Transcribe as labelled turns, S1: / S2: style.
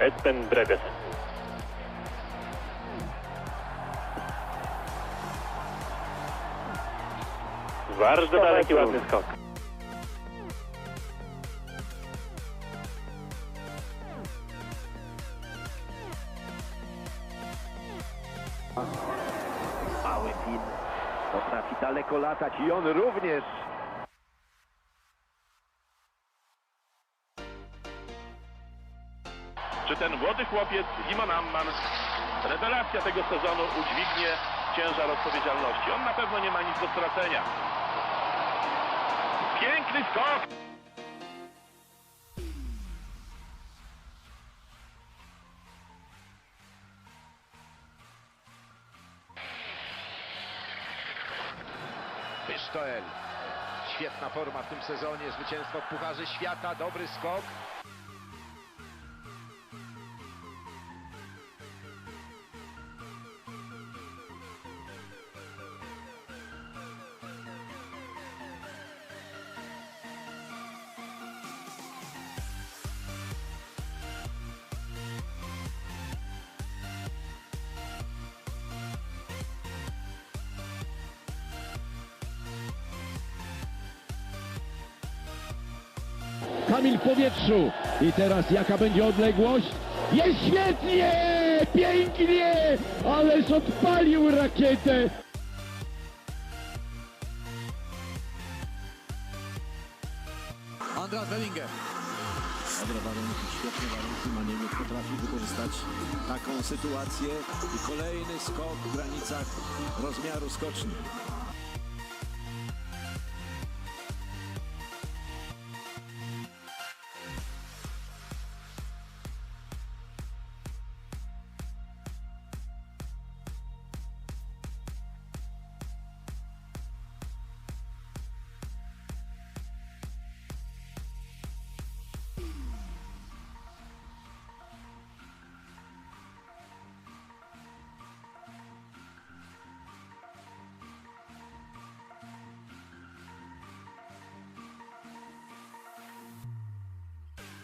S1: Espen Bredes. Bardzo daleki, ładny skok.
S2: Mały Finn potrafi daleko latać i on również.
S3: Czy ten młody chłopiec, Simon Amman, rewelacja tego sezonu, udźwignie ciężar odpowiedzialności? On na pewno nie ma nic do stracenia. Piękny skok!
S2: Pysztoel. Świetna forma w tym sezonie, zwycięstwo w Pucharze Świata, dobry skok.
S4: Kamil w powietrzu. I teraz jaka będzie odległość? Jest świetnie! Pięknie! Ależ odpalił rakietę!
S5: Andras Wellinger. Dobre warunki, świetne warunki. Maniemiec potrafi wykorzystać taką sytuację i kolejny skok w granicach rozmiaru skoczni.